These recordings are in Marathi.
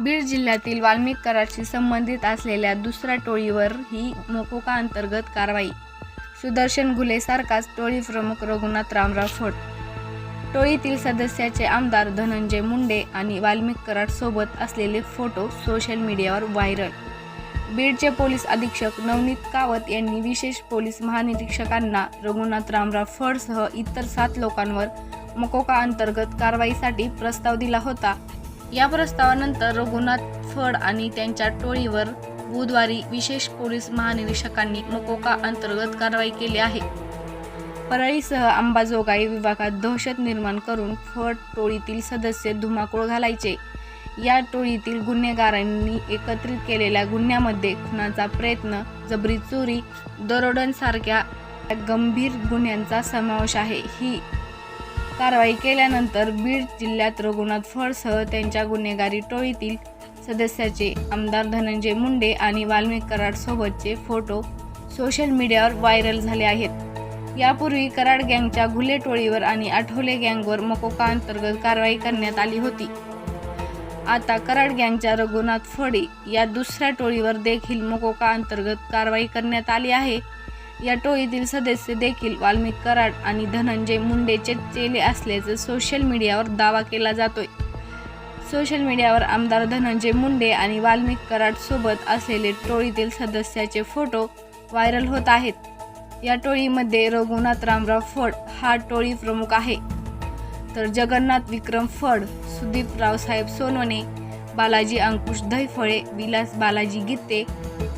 बीड जिल्ह्यातील वाल्मिक कराडशी संबंधित असलेल्या दुसऱ्या टोळीवर ही मोकोका अंतर्गत कारवाई. सुदर्शन गुलेसारखाच टोळी प्रमुख रघुनाथ रामराव फड. टोळीतील सदस्याचे आमदार धनंजय मुंडे आणि वाल्मिक कराड सोबत असलेले फोटो सोशल मीडियावर व्हायरल. बीडचे पोलीस अधीक्षक नवनीत कावत यांनी विशेष पोलीस महानिरीक्षकांना रघुनाथ रामराव फडसह इतर सात लोकांवर मकोका अंतर्गत कारवाईसाठी प्रस्ताव दिला होता. या प्रस्तावानंतर रघुनाथ फड आणि त्यांच्या टोळीवर बुधवारी विशेष पोलीस महानिरीक्षकांनी मकोका अंतर्गत कारवाई केली आहे. परळीसह अंबाजोगाई विभागात दहशत निर्माण करून फड टोळीतील सदस्य धुमाकूळ घालायचे. या टोळीतील गुन्हेगारांनी एकत्रित केलेल्या गुन्ह्यामध्ये खुनाचा प्रयत्न जबरी चोरी दरोडणसारख्या गंभीर गुन्ह्यांचा समावेश आहे. ही कारवाई केल्यानंतर बीड जिल्ह्यात रघुनाथ फळसह त्यांच्या गुन्हेगारी टोळीतील सदस्याचे आमदार धनंजय मुंडे आणि वाल्मिक कराडसोबतचे फोटो सोशल मीडियावर व्हायरल झाले आहेत. यापूर्वी कराड गँगच्या घुले टोळीवर आणि आठवले गँगवर मकोका अंतर्गत कारवाई करण्यात आली होती. आता कराड गँगच्या रघुनाथ फडे या दुसऱ्या टोळीवर देखील मकोका अंतर्गत कारवाई करण्यात आली आहे. या टोळीतील सदस्य देखील वाल्मिक कराड आणि धनंजय मुंडेचे चेले असल्याचं सोशल मीडियावर दावा केला जातोय. सोशल मीडियावर आमदार धनंजय मुंडे आणि वाल्मिक कराड सोबत असलेले टोळीतील सदस्याचे फोटो व्हायरल होत आहेत. या टोळीमध्ये रघुनाथ रामराव फड हा टोळी प्रमुख आहे. तर जगन्नाथ विक्रम फड सुदीप रावसाहेब सोनवणे बालाजी अंकुश दहीफळे विलास बालाजी गीते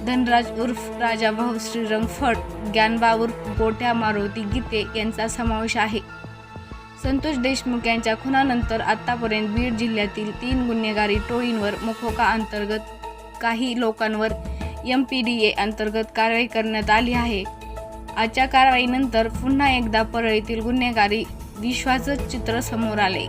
धनराज उर्फ राजाभाऊ श्रीरंग फड ज्ञानबा उर्फ गोट्या मारुती गीते यांचा समावेश आहे. संतोष देशमुख यांच्या खुनानंतर आतापर्यंत बीड जिल्ह्यातील तीन गुन्हेगारी टोळींवर मोखोका अंतर्गत काही लोकांवर एम पी डी ए अंतर्गत कारवाई करण्यात आली आहे. आजच्या कारवाईनंतर पुन्हा एकदा परळीतील गुन्हेगारी विश्वाचं चित्र समोर आले.